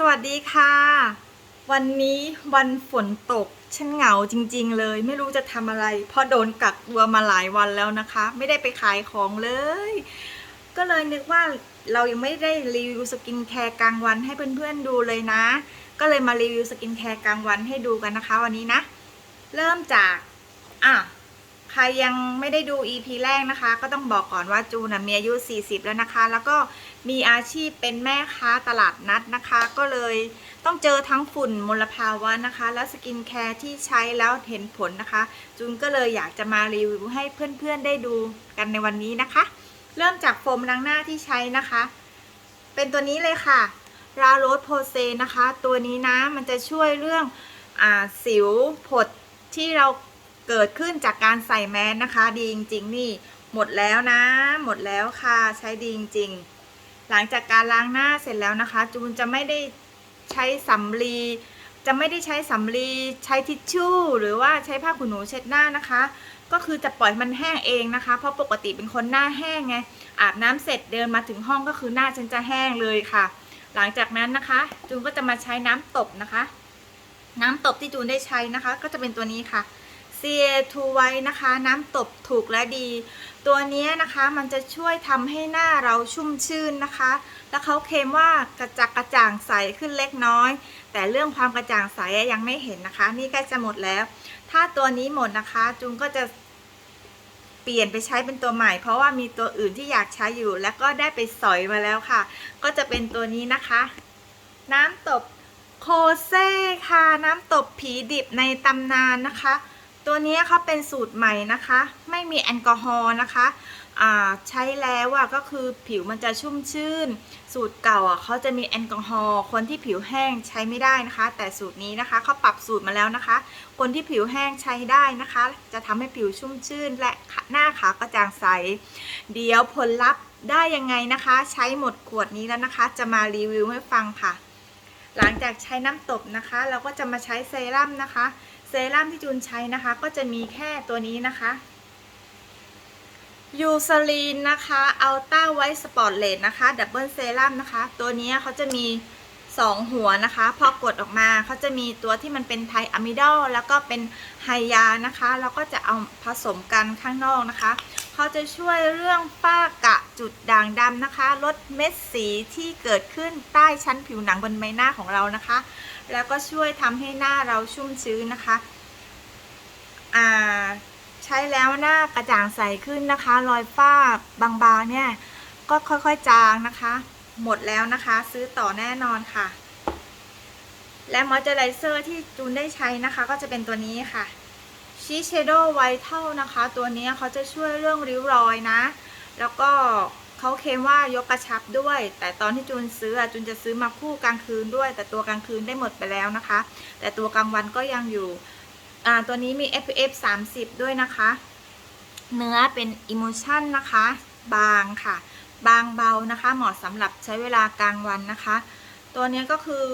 สวัสดีค่ะ วันนี้วันฝนตกฉันเหงาจริง ๆ เลย ไม่รู้จะทำอะไร เพราะโดนกักตัวมาหลายวันแล้วนะคะ ไม่ได้ไปขายของเลย ก็เลยนึกว่าเรายังไม่ได้รีวิวสกินแคร์กลางวันให้เพื่อนๆดูเลยนะ ก็เลยมารีวิวสกินแคร์กลางวันให้ดูกันนะคะ วันนี้นะ เริ่มจากอะใครยังไม่ได้ดู EP แรกนะคะ ก็ต้องบอกก่อนว่าจูนนะมีอายุ 40 แล้วนะคะ แล้วก็มีอาชีพเป็นแม่ค้าตลาดนัดนะคะ ก็เลยต้องเจอทั้งฝุ่นมลภาวะนะคะ และสกินแคร์ที่ใช้แล้วเห็นผลนะคะจูนก็เลยอยากจะมารีวิวให้เพื่อนๆได้ดูกันในวันนี้นะคะ เริ่มจากโฟมล้างหน้าที่ใช้นะคะ เป็นตัวนี้เลยค่ะราโรสโพเซนะคะ ตัวนี้นะมันจะช่วยเรื่องอสิวผดที่เราเกิดขึ้นจากการใส่แมสนะคะ ดีจริงๆนี่หมดแล้วนะ หมดแล้วค่ะ ใช้ดีจริงๆ หลังจากการล้างหน้าเสร็จแล้วนะคะ จูนจะไม่ได้ใช้สำลีจะไม่ได้ใช้สำลีใช้ทิชชู่ หรือว่าใช้ผ้าขนหนูเช็ดหน้านะคะ ก็คือจะปล่อยมันแห้งเองนะคะ เพราะปกติเป็นคนหน้าแห้งไงอาบน้ำเสร็จเดินมาถึงห้องก็คือหน้าฉันจะแห้งเลยค่ะ หลังจากนั้นนะคะ จูนก็จะมาใช้น้ำตบนะคะ น้ำตบที่จูนได้ใช้นะคะ ก็จะเป็นตัวนี้ค่ะ CA2 ไว้นะคะ น้ำตบถูกและดี ตัวนี้นะคะมันจะช่วยทำให้หน้าเราชุ่มชื่นนะคะ แล้วเขาเคลมว่ากระจักกระจ่างใสขึ้นเล็กน้อย แต่เรื่องความกระจ่างใสยังไม่เห็นนะคะ นี่ใกล้จะหมดแล้ว ถ้าตัวนี้หมดนะคะจูนก็จะเปลี่ยนไปใช้เป็นตัวใหม่ เพราะว่ามีตัวอื่นที่อยากใช้อยู่ แล้วก็ได้ไปสอยมาแล้วค่ะ ก็จะเป็นตัวนี้นะคะ น้ำตบโคเซ่ค่ะ น้ำตบผีดิบในตำนานนะคะ ตัวนี้เขาเป็นสูตรใหม่นะคะ ไม่มีแอลกอฮอล์นะคะใช้แล้วอะก็คือผิวมันจะชุ่มชื่น สูตรเก่าอะเขาจะมีแอลกอฮอล์คนที่ผิวแห้งใช้ไม่ได้นะคะ แต่สูตรนี้นะคะเขาปรับสูตรมาแล้วนะคะ คนที่ผิวแห้งใช้ได้นะคะ จะทำให้ผิวชุ่มชื่น และหน้าขาวกระจ่างใส เดี๋ยวผลลัพธ์ได้ยังไงนะคะ ใช้หมดขวดนี้แล้วนะคะ จะมารีวิวให้ฟังค่ะ หลังจากใช้น้ำตบนะคะ เราก็จะมาใช้เซรั่มนะคะ เซรั่มที่จูนใช้นะคะก็จะมีแค่ตัวนี้นะคะยูซาลีนนะคะอัลต้าไวท์สปอร์ตเลดนะคะดับเบิลเซรั่มนะคะ ตัวนี้เขาจะมี 2 หัวนะคะ พอกดออกมาเขาจะมีตัวที่มันเป็นไทอะมิดอลแล้วก็เป็นไฮยานะคะ แล้วก็จะเอาผสมกันข้างนอกนะคะ เขาจะช่วยเรื่องฝ้ากระจุดด่างดำนะคะ ลดเม็ดสีที่เกิดขึ้นใต้ชั้นผิวหนังบนใบหน้าของเรานะคะ แล้วก็ช่วยทำให้หน้าเราชุ่มชื้นนะคะอ่าใช้แล้วหน้ากระจ่างใสขึ้นนะคะ รอยฝ้าบางๆเนี่ยก็ค่อยๆจางนะคะ หมดแล้วนะคะ ซื้อต่อแน่นอนค่ะ และมอยเจอไรเซอร์ที่จูนได้ใช้นะคะ ก็จะเป็นตัวนี้ค่ะ ชีเชโดไวท์เทลนะคะ ตัวนี้เขาจะช่วยเรื่องริ้วรอยนะ แล้วก็เขาเคลมว่ายกกระชับด้วย แต่ตอนที่จูนซื้อจูนจะซื้อมาคู่กลางคืนด้วย แต่ตัวกลางคืนได้หมดไปแล้วนะคะ แต่ตัวกลางวันก็ยังอยู่ตัวนี้มี SPF 30 ด้วยนะคะ เนื้อเป็น Emulsion นะคะ บางค่ะ บางเบานะคะ เหมาะสำหรับใช้เวลากลางวันนะคะ ตัวนี้ก็คือ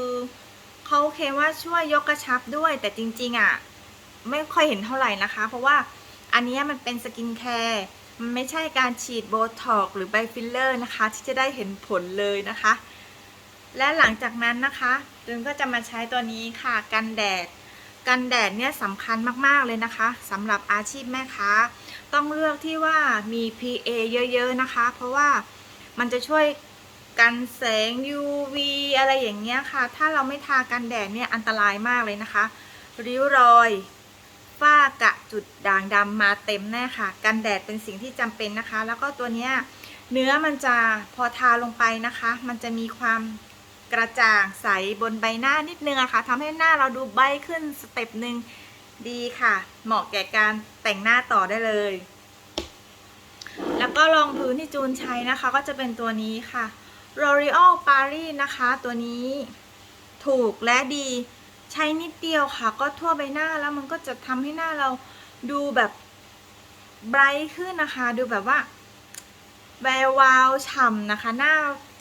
เขาเคลมว่าช่วยยกกระชับด้วย แต่จริงๆอะ ไม่ค่อยเห็นเท่าไหร่นะคะ เพราะว่าอันนี้มันเป็นสกินแคร์มันไม่ใช่การฉีดโบท็อกหรือไบฟิลเลอร์นะคะ ที่จะได้เห็นผลเลยนะคะ และหลังจากนั้นนะคะจูนก็จะมาใช้ตัวนี้ค่ะกันแดด กันแดดเนี่ยสำคัญมากๆเลยนะคะสำหรับอาชีพแม่ค้า ต้องเลือกที่ว่ามี PA เยอะๆนะคะ เพราะว่ามันจะช่วยกันแสง UV อะไรอย่างเงี้ยค่ะ ถ้าเราไม่ทากันแดดเนี่ยอันตรายมากเลยนะคะ ริ้วรอย ฝ้ากะจุดด่างดำมาเต็มแน่ค่ะ กันแดดเป็นสิ่งที่จำเป็นนะคะ แล้วก็ตัวเนี้ยเนื้อมันจะพอทาลงไปนะคะ มันจะมีความกระจ่างใสบนใบหน้านิดนึงอะค่ะทำให้หน้าเราดูใบขึ้นสเต็ปหนึ่งดีค่ะ เหมาะแก่การแต่งหน้าต่อได้เลย แล้วก็รองพื้นที่จูนใช้นะคะ ก็จะเป็นตัวนี้ค่ะ L'Oreal Paris นะคะ ตัวนี้ถูกและดี ใช้นิดเดียวค่ะ ก็ทั่วใบหน้าแล้วมันก็จะทำให้หน้าเราดูแบบไบรท์ขึ้นนะคะ ดูแบบว่า แวววาวฉ่ำนะคะ หน้า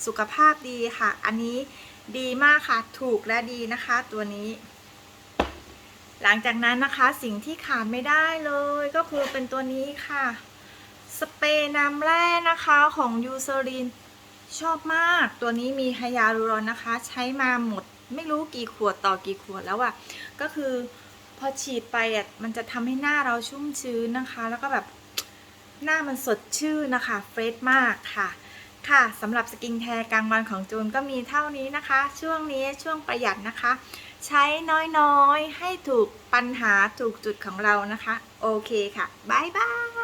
สุขภาพดีค่ะ อันนี้ดีมากค่ะ ถูกและดีนะคะ ตัวนี้ หลังจากนั้นนะคะสิ่งที่ขาดไม่ได้เลยก็คือเป็นตัวนี้ค่ะ สเปรย์น้ำแร่นะคะของยูซรินชอบมาก ตัวนี้มีไฮยาลูรอนนะคะ ใช้มาหมด ไม่รู้กี่ขวดต่อกี่ขวดแล้วอะก็คือพอฉีดไปอะมันจะทำให้หน้าเราชุ่มชื้นนะคะ แล้วก็แบบหน้ามันสดชื่นนะคะเฟรชมากค่ะ ค่ะสำหรับสกินแคร์กลางวันของจูนก็มีเท่านี้นะคะ ช่วงนี้ช่วงประหยัดนะคะ ใช้น้อยๆ ให้ถูกปัญหาถูกจุดของเรานะคะ โอเคค่ะ บ๊ายบาย